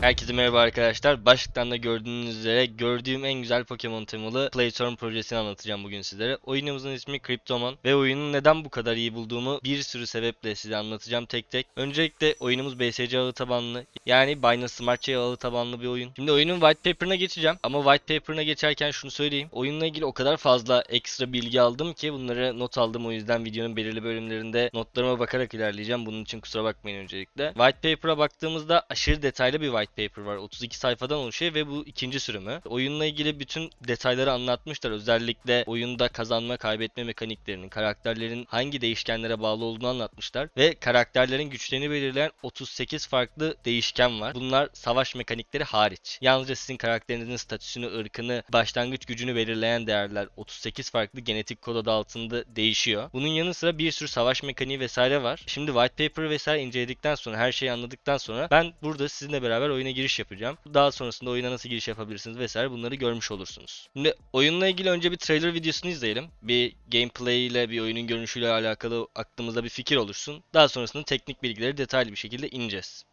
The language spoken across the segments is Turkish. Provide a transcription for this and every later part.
Herkese merhaba arkadaşlar. Başlıktan da gördüğünüz üzere gördüğüm en güzel Pokemon temalı Playtime projesini anlatacağım bugün sizlere. Oyunumuzun ismi Cryptomon ve oyunu neden bu kadar iyi bulduğumu bir sürü sebeple size anlatacağım tek tek. Öncelikle oyunumuz BSC ağı tabanlı yani Binance Smart Chain ağı tabanlı bir oyun. Şimdi oyunun white paper'ına geçeceğim ama white paper'ına geçerken şunu söyleyeyim. Oyunla ilgili o kadar fazla ekstra bilgi aldım ki bunları not aldım o yüzden videonun belirli bölümlerinde notlarıma bakarak ilerleyeceğim. Bunun için kusura bakmayın öncelikle. White paper'a baktığımızda aşırı detaylı bir white paper var. 32 sayfadan oluşuyor ve bu ikinci sürümü. Oyunla ilgili bütün detayları anlatmışlar. Özellikle oyunda kazanma kaybetme mekaniklerinin, karakterlerin hangi değişkenlere bağlı olduğunu anlatmışlar. Ve karakterlerin güçlerini belirleyen 38 farklı değişken var. Bunlar savaş mekanikleri hariç. Yalnızca sizin karakterinizin statüsünü, ırkını, başlangıç gücünü belirleyen değerler 38 farklı genetik kod adı altında değişiyor. Bunun yanı sıra bir sürü savaş mekaniği vesaire var. Şimdi white paper vesaire inceledikten sonra, her şeyi anladıktan sonra ben burada sizinle beraber oyuna giriş yapacağım. Daha sonrasında oyuna nasıl giriş yapabilirsiniz vesaire bunları görmüş olursunuz. Şimdi oyunla ilgili önce bir trailer videosunu izleyelim. Bir gameplay ile bir oyunun görünüşüyle alakalı aklımızda bir fikir oluşsun. Daha sonrasında teknik bilgileri detaylı bir şekilde ineceğiz.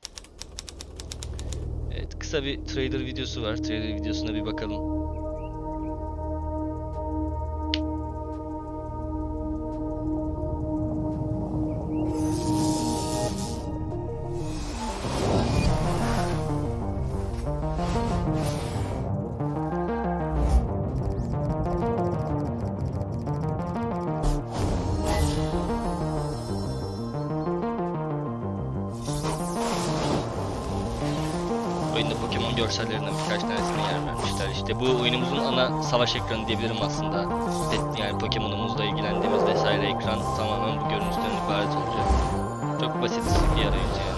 Evet kısa bir trailer videosu var. Trailer videosuna bir bakalım. Görsellerinden birkaç tanesine yer vermişler. İşte bu oyunumuzun ana savaş ekranı diyebilirim aslında. Yani Pokemon'umuzla ilgilendiğimiz vesaire ekran tamamen bu görünüşten ibaret olacak. Çok basit bir arayüz yani.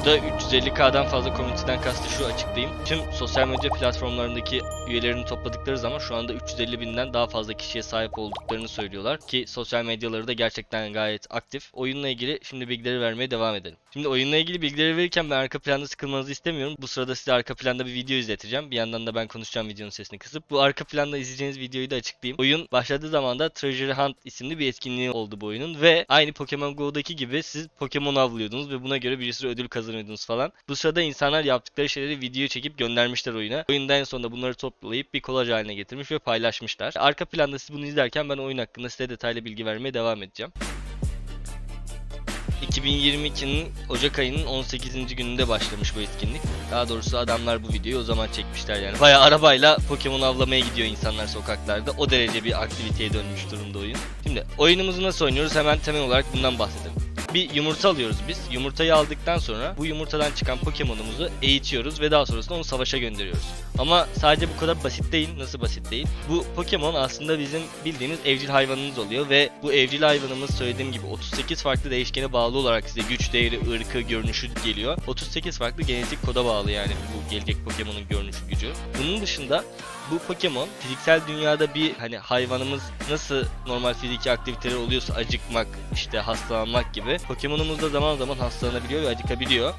Burada 350k'dan fazla komüniteden kastı şu açıklayayım. Tüm sosyal medya platformlarındaki üyelerini topladıkları zaman şu anda 350 binden daha fazla kişiye sahip olduklarını söylüyorlar. Ki sosyal medyaları da gerçekten gayet aktif. Oyunla ilgili şimdi bilgileri vermeye devam edelim. Şimdi oyunla ilgili bilgileri verirken ben arka planda sıkılmanızı istemiyorum. Bu sırada size arka planda bir video izleteceğim. Bir yandan da ben konuşacağım videonun sesini kısıp. Bu arka planda izleyeceğiniz videoyu da açıklayayım. Oyun başladığı zaman da Treasure Hunt isimli bir etkinliği oldu bu oyunun. Ve aynı Pokemon Go'daki gibi siz Pokemon avlıyordunuz ve buna göre bir sürü ödül kazanıyordunuz falan. Bu sırada insanlar yaptıkları şeyleri video çekip göndermişler oyuna. Oyunda en sonunda bunları toplayıp bir kolaj haline getirmiş ve paylaşmışlar. Arka planda siz bunu izlerken ben oyun hakkında size detaylı bilgi vermeye devam edeceğim. 2022'nin Ocak ayının 18. gününde başlamış bu etkinlik. Daha doğrusu adamlar bu videoyu o zaman çekmişler yani. Baya arabayla Pokemon avlamaya gidiyor insanlar sokaklarda. O derece bir aktiviteye dönmüş durumda oyun. Şimdi oyunumuzu nasıl oynuyoruz hemen temel olarak bundan bahsedelim. Bir yumurta alıyoruz biz. Yumurtayı aldıktan sonra bu yumurtadan çıkan Pokemon'umuzu eğitiyoruz ve daha sonrasında onu savaşa gönderiyoruz. Ama sadece bu kadar basit değil. Nasıl basit değil? Bu Pokemon aslında bizim bildiğimiz evcil hayvanımız oluyor ve bu evcil hayvanımız söylediğim gibi 38 farklı değişkene bağlı olarak size güç değeri, ırkı, görünüşü geliyor. 38 farklı genetik koda bağlı yani bu gelecek Pokemon'un görünüşü gücü. Bunun dışında bu Pokemon fiziksel dünyada bir hani hayvanımız nasıl normal fiziki aktiviteler oluyorsa acıkmak, işte hastalanmak gibi Pokemon'umuz da zaman zaman hastalanabiliyor ve acıkabiliyor.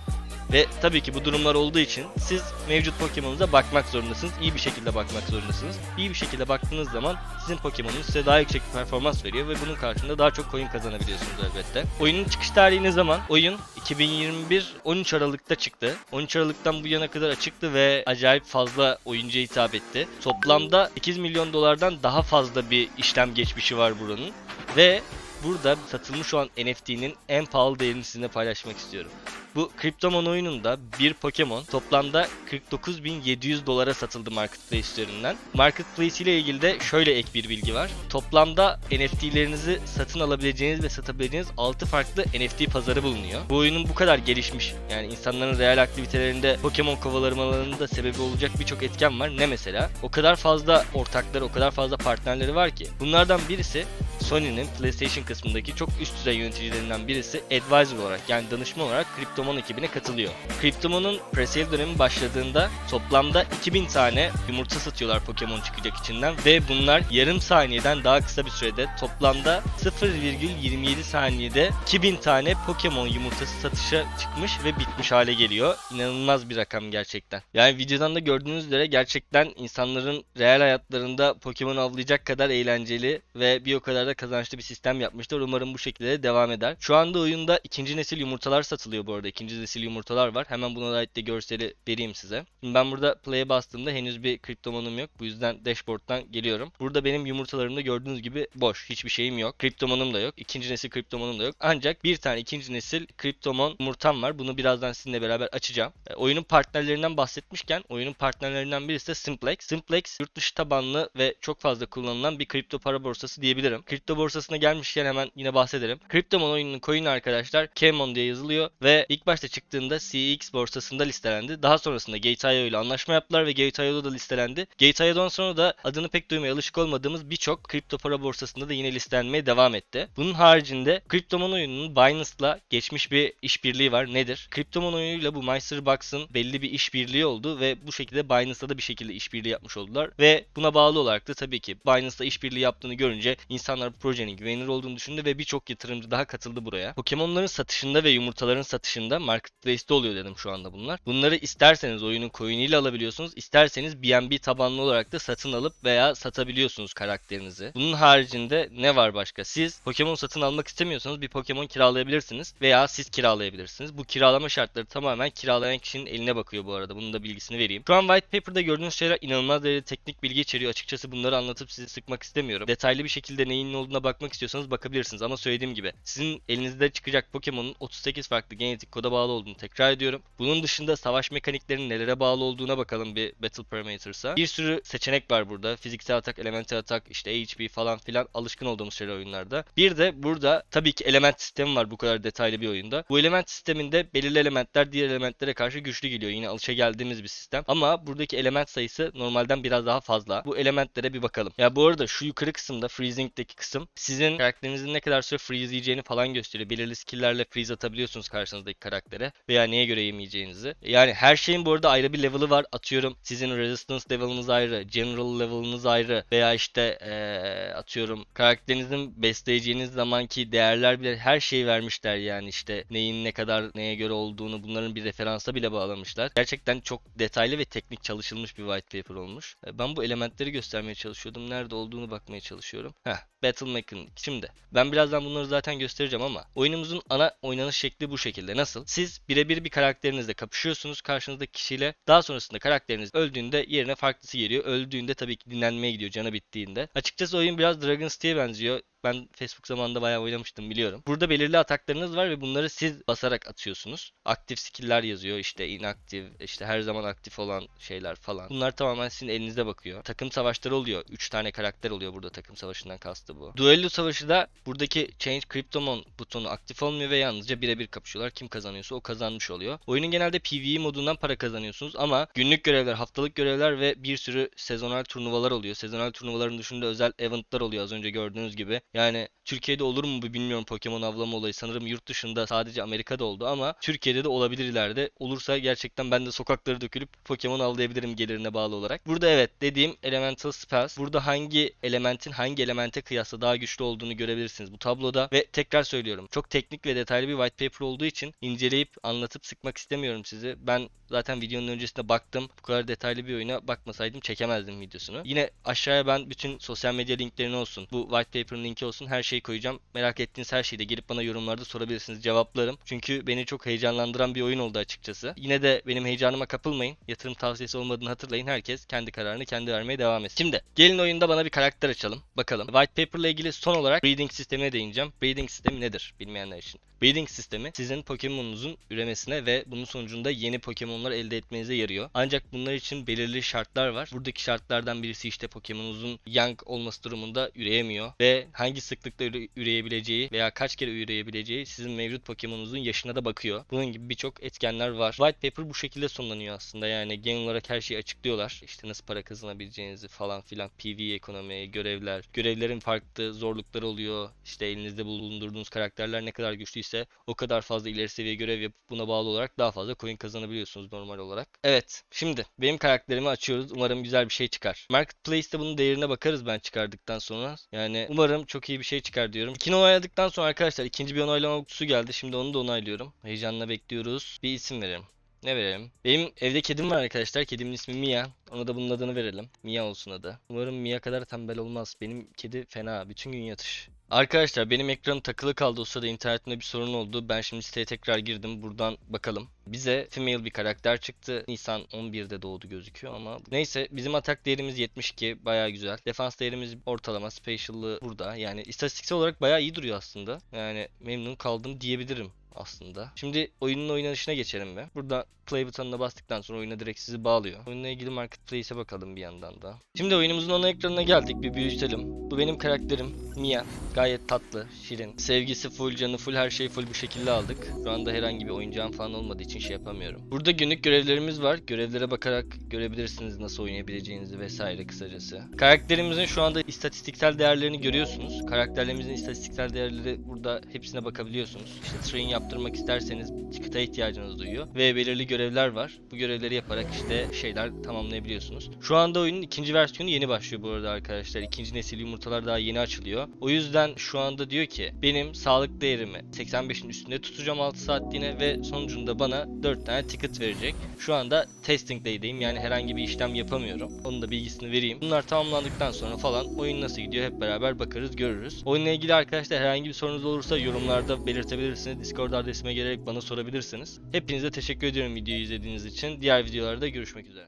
Ve tabii ki bu durumlar olduğu için siz mevcut Pokemon'unuza bakmak zorundasınız. İyi bir şekilde bakmak zorundasınız. İyi bir şekilde baktığınız zaman sizin Pokemon'unuz size daha yüksek bir performans veriyor ve bunun karşılığında daha çok coin kazanabiliyorsunuz elbette. Oyunun çıkış tarihi ne zaman? Oyun 2021 13 Aralık'ta çıktı. 13 Aralık'tan bu yana kadar açıktı ve acayip fazla oyuncuya hitap etti. Toplamda 8 milyon dolardan daha fazla bir işlem geçmişi var buranın. Ve burada satılmış olan NFT'nin en pahalı değerini sizinle paylaşmak istiyorum. Bu Cryptomon oyununda bir Pokemon toplamda 49.700 dolara satıldı Marketplace üzerinden. Marketplace ile ilgili de şöyle ek bir bilgi var. Toplamda NFT'lerinizi satın alabileceğiniz ve satabileceğiniz 6 farklı NFT pazarı bulunuyor. Bu oyunun bu kadar gelişmiş yani insanların real aktivitelerinde Pokemon kovalarmalarının da sebebi olacak birçok etken var. Ne mesela? O kadar fazla ortakları, o kadar fazla partnerleri var ki. Bunlardan birisi Sony'nin PlayStation kısmındaki çok üst düzey yöneticilerinden birisi advisor olarak yani danışman olarak Cryptomon Cryptomon ekibine katılıyor. Cryptomon'un presale dönemi başladığında toplamda 2000 tane yumurta satıyorlar Pokemon çıkacak içinden ve bunlar yarım saniyeden daha kısa bir sürede toplamda 0,27 saniyede 2000 tane Pokemon yumurtası satışa çıkmış ve bitmiş hale geliyor. İnanılmaz bir rakam gerçekten. Yani videodan da gördüğünüz üzere gerçekten insanların real hayatlarında Pokemon avlayacak kadar eğlenceli ve bir o kadar da kazançlı bir sistem yapmışlar. Umarım bu şekilde de devam eder. Şu anda oyunda ikinci nesil yumurtalar satılıyor bu arada. İkinci nesil yumurtalar var. Hemen buna ait de görseli vereyim size. Şimdi ben burada play'e bastığımda henüz bir kriptomonum yok. Bu yüzden dashboard'dan geliyorum. Burada benim yumurtalarımda gördüğünüz gibi boş. Hiçbir şeyim yok. Kriptomonum da yok. İkinci nesil kriptomonum da yok. Ancak bir tane ikinci nesil kriptomon yumurtam var. Bunu birazdan sizinle beraber açacağım. E, oyunun partnerlerinden bahsetmişken oyunun partnerlerinden birisi de Simplex. Simplex yurt dışı tabanlı ve çok fazla kullanılan bir kripto para borsası diyebilirim. Kripto borsasına gelmişken hemen yine bahsedelim. Kriptomon oyununun coin'i arkadaşlar Kmon diye yazılıyor ve ilk başta çıktığında CX borsasında listelendi. Daha sonrasında Gate.io ile anlaşma yaptılar ve Gate.io'da da listelendi. Gate.io'dan sonra da adını pek duymaya alışık olmadığımız birçok kripto para borsasında da yine listelenmeye devam etti. Bunun haricinde Kriptomon oyununun Binance'la geçmiş bir işbirliği var. Nedir? Kriptomon oyunuyla bu MyStarBucks'ın belli bir işbirliği oldu ve bu şekilde Binance'la da bir şekilde işbirliği yapmış oldular. Ve buna bağlı olarak da tabii ki Binance'la işbirliği yaptığını görünce insanlar projenin güvenilir olduğunu düşündü ve birçok yatırımcı daha katıldı buraya. Pokemon'ların satışında ve yumurtaların satışında Marketplace'te oluyor dedim şu anda bunlar. Bunları isterseniz oyunun coin'iyle alabiliyorsunuz. isterseniz BNB tabanlı olarak da satın alıp veya satabiliyorsunuz karakterinizi. Bunun haricinde ne var başka? Siz Pokemon satın almak istemiyorsanız bir Pokemon kiralayabilirsiniz veya siz kiralayabilirsiniz. Bu kiralama şartları tamamen kiralayan kişinin eline bakıyor bu arada. Bunun da bilgisini vereyim. Şu an White Paper'da gördüğünüz şeyler inanılmaz derecede teknik bilgi içeriyor. Açıkçası bunları anlatıp sizi sıkmak istemiyorum. Detaylı bir şekilde neyin ne olduğuna bakmak istiyorsanız bakabilirsiniz. Ama söylediğim gibi sizin elinizde çıkacak Pokemon'un 38 farklı genetik koda bağlı olduğunu tekrar ediyorum. Bunun dışında savaş mekaniklerinin nelere bağlı olduğuna bakalım bir Battle Parameters'a. Bir sürü seçenek var burada. Fiziksel atak, elemental atak, işte HP falan filan alışkın olduğumuz şeyler oyunlarda. Bir de burada tabii ki element sistemi var bu kadar detaylı bir oyunda. Bu element sisteminde belirli elementler diğer elementlere karşı güçlü geliyor. Yine alışa geldiğimiz bir sistem. Ama buradaki element sayısı normalden biraz daha fazla. Bu elementlere bir bakalım. Ya bu arada şu yukarı kısımda freezing'deki kısım sizin karakterinizin ne kadar süre freezeyeceğini falan gösteriyor. Belirli skill'lerle freeze atabiliyorsunuz karşınızdaki karaktere veya neye göre yemeyeceğinizi. Yani her şeyin bu arada ayrı bir level'ı var. Atıyorum sizin resistance level'ınız ayrı, general level'ınız ayrı veya işte ee, atıyorum karakterinizin besleyeceğiniz zamanki değerler bile her şeyi vermişler yani işte neyin ne kadar neye göre olduğunu bunların bir referansa bile bağlamışlar. Gerçekten çok detaylı ve teknik çalışılmış bir white paper olmuş. E, Ben bu elementleri göstermeye çalışıyordum. Nerede olduğunu bakmaya çalışıyorum. Heh, Battle Mechanic. Şimdi ben birazdan bunları zaten göstereceğim ama oyunumuzun ana oynanış şekli bu şekilde. Nasıl? Siz birebir bir karakterinizle kapışıyorsunuz karşınızdaki kişiyle. Daha sonrasında karakteriniz öldüğünde yerine farklısı geliyor. Öldüğünde tabii ki dinlenmeye gidiyor canı bittiğinde. Açıkçası oyun biraz Dragon's Tea'ye benziyor. Ben Facebook zamanında bayağı oynamıştım biliyorum. Burada belirli ataklarınız var ve bunları siz basarak atıyorsunuz. Aktif skill'ler yazıyor işte inaktif, işte her zaman aktif olan şeyler falan. Bunlar tamamen sizin elinizde bakıyor. Takım savaşları oluyor. 3 tane karakter oluyor burada takım savaşından kastı bu. Duello savaşı da buradaki Change Cryptomon butonu aktif olmuyor ve yalnızca birebir kapışıyorlar. Kim kazanıyorsa o kazanmış oluyor. Oyunun genelde PvE modundan para kazanıyorsunuz ama günlük görevler, haftalık görevler ve bir sürü sezonal turnuvalar oluyor. Sezonal turnuvaların dışında özel eventlar oluyor az önce gördüğünüz gibi. Yani Türkiye'de olur mu bu bilmiyorum Pokemon avlama olayı. Sanırım yurt dışında sadece Amerika'da oldu ama Türkiye'de de olabilir ileride. Olursa gerçekten ben de sokaklara dökülüp Pokemon avlayabilirim gelirine bağlı olarak. Burada evet dediğim Elemental Spells. Burada hangi elementin hangi elemente kıyasla daha güçlü olduğunu görebilirsiniz bu tabloda. Ve tekrar söylüyorum çok teknik ve detaylı bir white paper olduğu için inceleyip anlatıp sıkmak istemiyorum sizi. Ben zaten videonun öncesinde baktım. Bu kadar detaylı bir oyuna bakmasaydım çekemezdim videosunu. Yine aşağıya ben bütün sosyal medya linklerini olsun. Bu white paper'ın linki olsun her şeyi koyacağım. Merak ettiğiniz her şeyi de gelip bana yorumlarda sorabilirsiniz. Cevaplarım. Çünkü beni çok heyecanlandıran bir oyun oldu açıkçası. Yine de benim heyecanıma kapılmayın. Yatırım tavsiyesi olmadığını hatırlayın. Herkes kendi kararını kendi vermeye devam etsin. Şimdi gelin oyunda bana bir karakter açalım. Bakalım. White paper ile ilgili son olarak breeding sistemine değineceğim. Breeding sistemi nedir bilmeyenler için? Breeding sistemi sizin Pokemon'unuzun üremesine ve bunun sonucunda yeni Pokemon'lar elde etmenize yarıyor. Ancak bunlar için belirli şartlar var. Buradaki şartlardan birisi işte Pokemon'unuzun young olması durumunda üreyemiyor ve hangi üre- üreyebileceği veya kaç kere üreyebileceği sizin mevcut Pokemon'unuzun yaşına da bakıyor. Bunun gibi birçok etkenler var. White paper bu şekilde sonlanıyor aslında. Yani genel olarak her şeyi açıklıyorlar. İşte nasıl para kazanabileceğinizi falan filan. PvE ekonomi, görevler. Görevlerin farklı zorlukları oluyor. İşte elinizde bulundurduğunuz karakterler ne kadar güçlüyse o kadar fazla ileri seviye görev yapıp buna bağlı olarak daha fazla coin kazanabiliyorsunuz normal olarak. Evet, şimdi benim karakterimi açıyoruz. Umarım güzel bir şey çıkar. Marketplace'te bunun değerine bakarız ben çıkardıktan sonra. Yani umarım çok iyi bir şey çıkar diyorum. İkini onayladıktan sonra arkadaşlar ikinci bir onaylama kutusu geldi. Şimdi onu da onaylıyorum. Heyecanla bekliyoruz. Bir isim verelim. Ne verelim? Benim evde kedim var arkadaşlar. Kedimin ismi Mia. Ona da bunun adını verelim. Mia olsun adı. Umarım Mia kadar tembel olmaz. Benim kedi fena. Bütün gün yatış. Arkadaşlar benim ekranım takılı kaldı o sırada internetimde bir sorun oldu. Ben şimdi siteye tekrar girdim. Buradan bakalım. Bize female bir karakter çıktı. Nisan 11'de doğdu gözüküyor ama neyse bizim atak değerimiz 72 bayağı güzel. Defans değerimiz ortalama. Special'lı burada. Yani istatistiksel olarak bayağı iyi duruyor aslında. Yani memnun kaldım diyebilirim aslında. Şimdi oyunun oynanışına geçelim be. Burada play butonuna bastıktan sonra oyuna direkt sizi bağlıyor. Oyunla ilgili marketplace'e bakalım bir yandan da. Şimdi oyunumuzun ana ekranına geldik. Bir büyütelim. Bu benim karakterim Mia. Gayet tatlı, şirin. Sevgisi full, canı full, her şey full bu şekilde aldık. Şu anda herhangi bir oyuncağım falan olmadığı için şey yapamıyorum. Burada günlük görevlerimiz var. Görevlere bakarak görebilirsiniz nasıl oynayabileceğinizi vesaire kısacası. Karakterimizin şu anda istatistiksel değerlerini görüyorsunuz. Karakterlerimizin istatistiksel değerleri burada hepsine bakabiliyorsunuz. İşte train yaptırmak isterseniz ticket'a ihtiyacınız duyuyor. Ve belirli görevler var. Bu görevleri yaparak işte şeyler tamamlayabiliyorsunuz. Şu anda oyunun ikinci versiyonu yeni başlıyor bu arada arkadaşlar. İkinci nesil yumurtalar daha yeni açılıyor. O yüzden şu anda diyor ki benim sağlık değerimi 85'in üstünde tutacağım 6 saatliğine ve sonucunda bana 4 tane ticket verecek. Şu anda testing day'deyim yani herhangi bir işlem yapamıyorum. Onun da bilgisini vereyim. Bunlar tamamlandıktan sonra falan oyun nasıl gidiyor hep beraber bakarız görürüz. Oyunla ilgili arkadaşlar herhangi bir sorunuz olursa yorumlarda belirtebilirsiniz. Discord adresime gelerek bana sorabilirsiniz. Hepinize teşekkür ediyorum videoyu izlediğiniz için. Diğer videolarda görüşmek üzere.